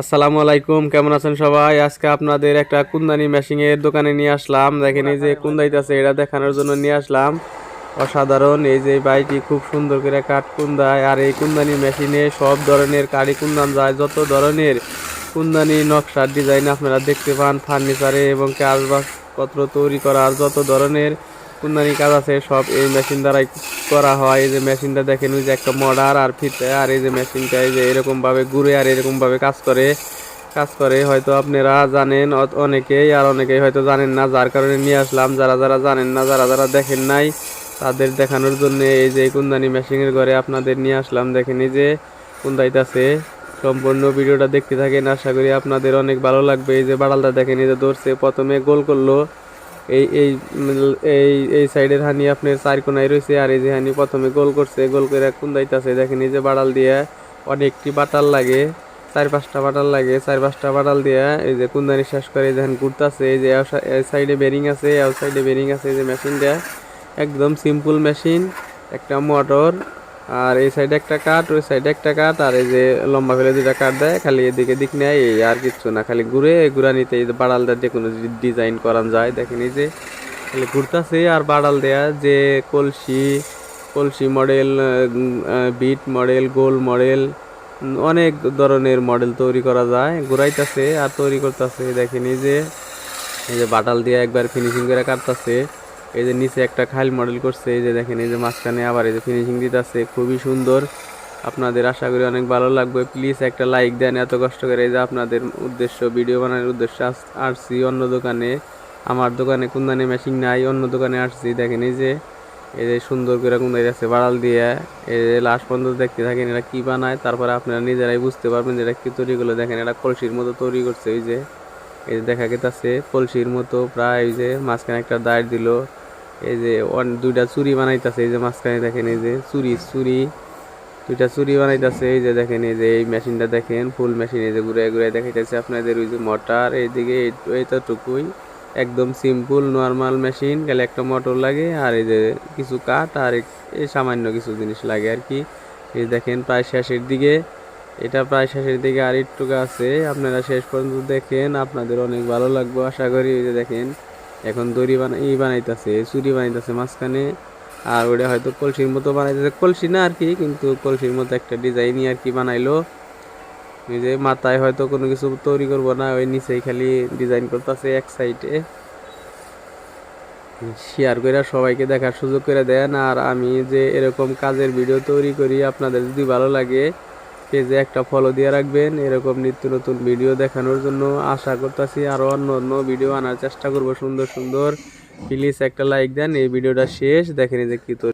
আসসালামু আলাইকুম, কেমন আছেন সবাই? আজকে আপনাদের একটা কুন্দানি মেশিনের দোকানে নিয়ে আসলাম। দেখেন এই যে কুন্দাইতেছে এটা দেখানোর জন্য নিয়ে আসলাম। অসাধারণ, এই যে বাইটি খুব সুন্দর করে কাঠ কুন্দায়। আর এই কুন্দানি মেশিনে সব ধরনের কারি কুন্দান যায়, যত ধরনের কুন্দানি নকশার ডিজাইন আপনারা দেখতে পান ফার্নিচারে এবং কাজবাজপত্র তৈরি করার, যত ধরনের কুন্দানি কাজ আছে, সব এই মেশিন দ্বারাই করা হয়। এই যে মেশিনটা দেখেন, ওই যে একটা মডার আর ফিতে, আর এই যে মেশিনটা এই যে এরকম ভাবে ঘুরে আর এরকম ভাবে কাজ করে কাজ করে। হয়তো আপনারা জানেন অনেকেই আর অনেকেই হয়তো জানেন না, যার কারণে নিয়ে আসলাম। যারা যারা জানেন না, যারা যারা দেখেন নাই, তাদের দেখানোর জন্য এই যে কুন্দানি মেশিনের ঘরে আপনাদের নিয়ে আসলাম। দেখেন এই যে কুন্দাইতাছে সম্পূর্ণ ভিডিওটা দেখতে থাকেন। আশা করি আপনাদের অনেক ভালো লাগবে। এই যে বাড়ালটা দেখেন, এই যে ধরছে, প্রথমে গোল করল। এই এই এই এই সাইডের হানি আপনার চার কোনায় রয়েছে আর এই যে হানি প্রথমে গোল করছে, গোল করে কোন কুন্দাইতাছে। দেখেন এই যে বাড়াল দিয়ে অনেকটি বাটাল লাগে, চার পাঁচটা বাটাল লাগে, চার পাঁচটা বাটাল দিয়ে এই যে কুন্দানি শেষ করে দেখেন ঘুরতাছে। এই যে এই সাইডে বেরিং আছে এই সাইডে বেরিং আছে এই যে মেশিনটা। একদম সিম্পল মেশিন একটা মোটর আর এই সাইডে একটা কাঠ, ওই সাইডে একটা কাঠ, আর এই যে লম্বা ফেলে দুটা কাঠ দেয়, খালি এদিকে দিক নেয়, এই আর কিচ্ছু না, খালি ঘুরে ঘুরা নিতে, এই যে বাড়ালটা যে কোনো ডিজাইন করান যায়, দেখেন এই যে, খালি ঘুরতাছে, আর বাড়াল দেয়া, যে কলসি কলসি মডেল বিট মডেল গোল মডেল অনেক ধরনের মডেল তৈরি করা যায়, ঘুরাইতেছে আর তৈরি করতেছে, দেখেন এই যে এই যে বাটাল দিয়ে একবার ফিনিশিং করে কাটতাছে। এই যে নিচে একটা খাইল মডেল করছে, এই যে দেখেন, এই যে মাঝখানে আবার এই যে ফিনিশিং দিতেছে, খুবই সুন্দর। আপনাদের আশা করি অনেক ভালো লাগবে। প্লিজ একটা লাইক দেন, এত কষ্ট করে এই যে আপনাদের উদ্দেশ্য ভিডিও বানানোর উদ্দেশ্যে আস- আসছি অন্য দোকানে। আমার দোকানে কুন্দানি মেশিন নাই, অন্য দোকানে আসছি। দেখেন, এই যে এই যে সুন্দর করে কুন্দাই আছে বাড়াল দিয়ে। এই যে লাস্ট পর্যন্ত দেখতে থাকেন এরা কি বানায়, তারপরে আপনারা নিজেরাই বুঝতে পারবেন যে এটা কি তৈরি করল। দেখেন এটা কলসির মতো তৈরি করছে, ওই যে, এই যে দেখা গেছে কলসির মতো প্রায় এই যে, মাঝখানে একটা দাঁড় দিল। এই যে দুইটা চুরি বানাইতেছে, এই যে মাঝখানে দেখেন এই যে চুরি চুরি, দুইটা চুরি বানাইতেছে, এই যে দেখেন এই যে এই মেশিনটা দেখেন, ফুল মেশিন এই যে ঘুরে ঘুরে দেখাইতেছে আপনাদের ওই যে মোটর, এইদিকে এই- এইতটুকুই। একদম সিম্পল নর্মাল মেশিন গেলে একটা মোটর লাগে, আর এই যে কিছু কাঠ, আর এই সামান্য কিছু জিনিস লাগে আর কি। এই দেখেন প্রায় শেষের দিকে, এটা প্রায় শেষের দিকে আর একটু আছে, আপনারা শেষ পর্যন্ত দেখেন, আপনাদের অনেক ভালো লাগবে, আশা করি এই যে দেখেন। এখন দড়ি বানা, ই বানাইতেছে, চুরি বানাইতেছে মাঝখানে, আর ওটা হয়তো কলসির মতো বানাইতেছে। কলসি না আর কি কিন্তু কলসির মতো একটা ডিজাইনই আর কি বানাইলো যে মাথায় হয়তো কোনো কিছু তৈরি করব না, ওই নিচেই খালি ডিজাইন করতেছে এক সাইডে শেয়ার করে সবাইকে দেখার সুযোগ করে দেন, আর আমি যে এরকম কাজের ভিডিও তৈরি করি, আপনাদের যদি ভালো লাগে পেজে একটা ফলো দিয়ে রাখবেন। এরকম নিত্য নতুন ভিডিও দেখানোর জন্য আশা করতেছি আরও অন্য অন্য ভিডিও আনার চেষ্টা করব সুন্দর সুন্দর। প্লিজ একটা লাইক দেন, এই ভিডিওটা শেষ। দেখেন যে কি